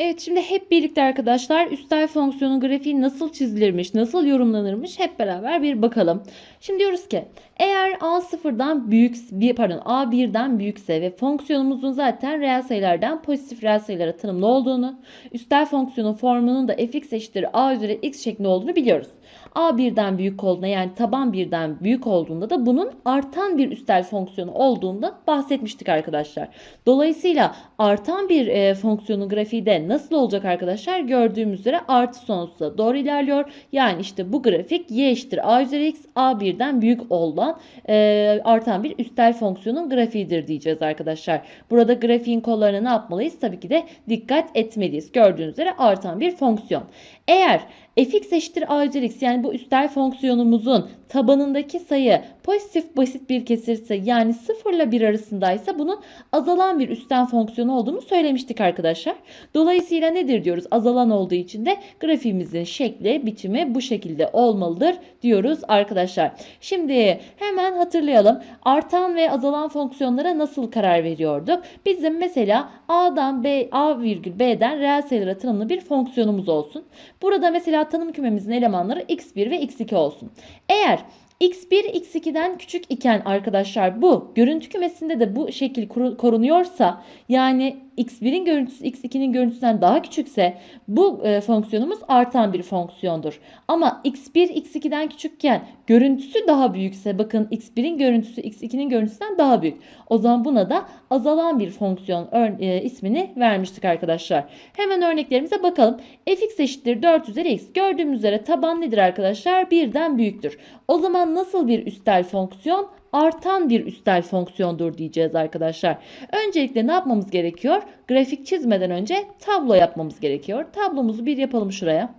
Evet şimdi hep birlikte arkadaşlar üstel fonksiyonun grafiği nasıl çizilirmiş, nasıl yorumlanırmış hep beraber bir bakalım. Şimdi diyoruz ki eğer a sıfırdan büyük bir pardon a birden büyükse ve fonksiyonumuzun zaten reel sayılardan pozitif reel sayılara tanımlı olduğunu, üstel fonksiyonun formunun da fx eşittir a üzeri x şeklinde olduğunu biliyoruz. A birden büyük olduğunda yani taban birden büyük olduğunda da bunun artan bir üstel fonksiyonu olduğunda bahsetmiştik arkadaşlar. Dolayısıyla artan bir e, fonksiyonun grafiği de nasıl olacak arkadaşlar? Gördüğümüz üzere artı sonsuza doğru ilerliyor. Yani işte bu grafik y eşittir a üzeri x a birden büyük olan e, artan bir üstel fonksiyonun grafiğidir diyeceğiz arkadaşlar. Burada grafiğin kollarına ne yapmalıyız? Tabii ki de dikkat etmeliyiz. Gördüğünüz üzere artan bir fonksiyon. Eğer fx eşittir a üzeri x. Yani bu üstel fonksiyonumuzun tabanındaki sayı pozitif basit bir kesirse yani 0 ile 1 arasındaysa bunun azalan bir üstel fonksiyonu olduğunu söylemiştik arkadaşlar. Dolayısıyla nedir diyoruz? Azalan olduğu için de grafiğimizin şekli, biçimi bu şekilde olmalıdır diyoruz arkadaşlar. Şimdi hemen hatırlayalım. Artan ve azalan fonksiyonlara nasıl karar veriyorduk? Bizim mesela a'dan b, a virgül b'den reel sayılara tanımlı bir fonksiyonumuz olsun. Burada mesela tanım kümemizin elemanları x1 ve x2 olsun. Eğer x1 x2'den küçük iken arkadaşlar bu görüntü kümesinde de bu şekil korunuyorsa yani x1'in görüntüsü x2'nin görüntüsünden daha küçükse bu e, fonksiyonumuz artan bir fonksiyondur. Ama x1 x2'den küçükken görüntüsü daha büyükse bakın x1'in görüntüsü x2'nin görüntüsünden daha büyük. O zaman buna da azalan bir fonksiyon e, ismini vermiştik arkadaşlar. Hemen örneklerimize bakalım. fx eşittir 4 üzeri x. Gördüğümüz üzere taban nedir arkadaşlar? Birden büyüktür. O zaman nasıl bir üstel fonksiyon? Artan bir üstel fonksiyondur diyeceğiz arkadaşlar. Öncelikle ne yapmamız gerekiyor? Grafik çizmeden önce tablo yapmamız gerekiyor. Tablomuzu bir yapalım şuraya.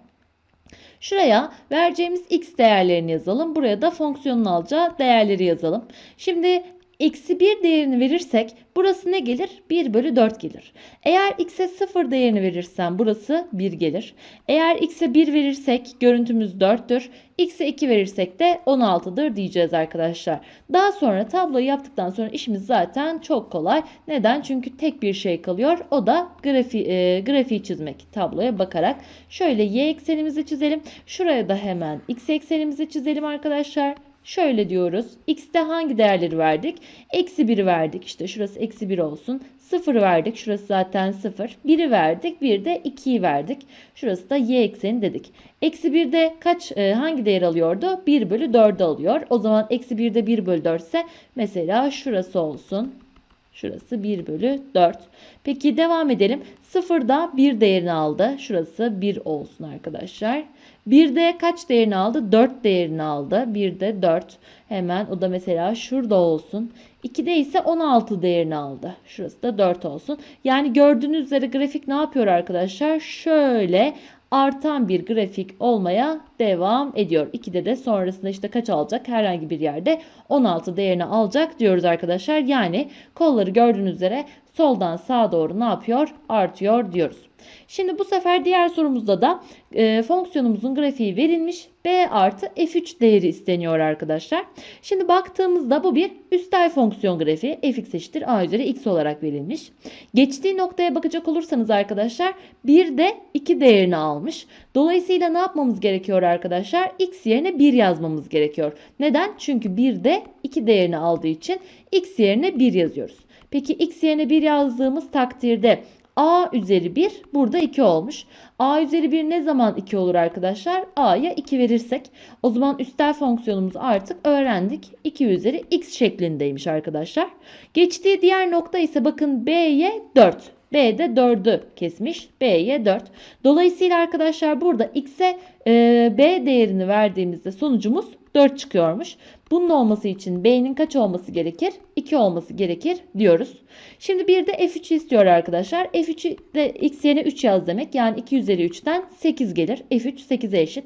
Şuraya vereceğimiz x değerlerini yazalım. Buraya da fonksiyonun alacağı değerleri yazalım. Şimdi eksi 1 değerini verirsek burası ne gelir? 1 bölü 4 gelir. Eğer x'e 0 değerini verirsem burası 1 gelir. Eğer x'e 1 verirsek görüntümüz 4'tür. x'e 2 verirsek de 16'dır diyeceğiz arkadaşlar. Daha sonra tabloyu yaptıktan sonra işimiz zaten çok kolay. Neden? Çünkü tek bir şey kalıyor. O da grafi, e, grafiği çizmek tabloya bakarak. Şöyle y eksenimizi çizelim. Şuraya da hemen x eksenimizi çizelim arkadaşlar. Şöyle diyoruz. X'te hangi değerleri verdik? Eksi 1'i verdik. İşte şurası eksi 1 olsun. 0 verdik. Şurası zaten 0. 1'i verdik. Bir de 2'yi verdik. Şurası da y ekseni dedik. Eksi 1'de kaç e, hangi değer alıyordu? 1 bölü 4 alıyor. O zaman eksi 1'de 1 bölü 4 ise mesela şurası olsun. Şurası 1 bölü 4. Peki devam edelim. 0'da 1 değerini aldı. Şurası 1 olsun arkadaşlar. 1'de kaç değerini aldı? 4 değerini aldı. 1'de 4. Hemen o da mesela şurada olsun. 2'de ise 16 değerini aldı. Şurası da 4 olsun. Yani gördüğünüz üzere grafik ne yapıyor arkadaşlar? Şöyle artan bir grafik olmaya devam ediyor. 2'de de sonrasında işte kaç alacak? Herhangi bir yerde 16 değerini alacak diyoruz arkadaşlar. Yani kolları gördüğünüz üzere soldan sağa doğru ne yapıyor? Artıyor diyoruz. Şimdi bu sefer diğer sorumuzda da e, fonksiyonumuzun grafiği verilmiş. B artı F3 değeri isteniyor arkadaşlar. Şimdi baktığımızda bu bir üstel fonksiyon grafiği. fx eşittir a üzeri x olarak verilmiş. Geçtiği noktaya bakacak olursanız arkadaşlar bir de 2 değerini almış. Dolayısıyla ne yapmamız gerekiyor arkadaşlar? x yerine 1 yazmamız gerekiyor. Neden? Çünkü bir de 2 değerini aldığı için x yerine 1 yazıyoruz. Peki x yerine 1 yazdığımız takdirde a üzeri 1 burada 2 olmuş. a üzeri 1 ne zaman 2 olur arkadaşlar? a'ya 2 verirsek o zaman üstel fonksiyonumuzu artık öğrendik. 2 üzeri x şeklindeymiş arkadaşlar. Geçtiği diğer nokta ise bakın b'ye 4. B'de 4'ü kesmiş. B'ye 4. Dolayısıyla arkadaşlar burada x'e e, B değerini verdiğimizde sonucumuz 4 çıkıyormuş. Bunun olması için B'nin kaç olması gerekir? 2 olması gerekir diyoruz. Şimdi bir de F3 istiyor arkadaşlar. F3'ü de x yerine 3 yaz demek. Yani 2 üzeri 3'ten 8 gelir. F3 8'e eşit.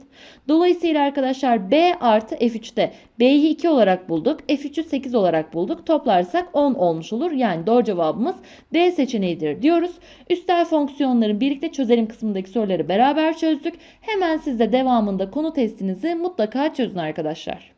Dolayısıyla arkadaşlar B artı F3'te B'yi 2 olarak bulduk. F3'ü 8 olarak bulduk. Toplarsak 10 olmuş olur. Yani doğru cevabımız D seçeneğidir diyoruz. Üstel fonksiyonların birlikte çözelim kısmındaki soruları beraber çözdük. Hemen siz de devamında konu testinizi mutlaka çözün arkadaşlar.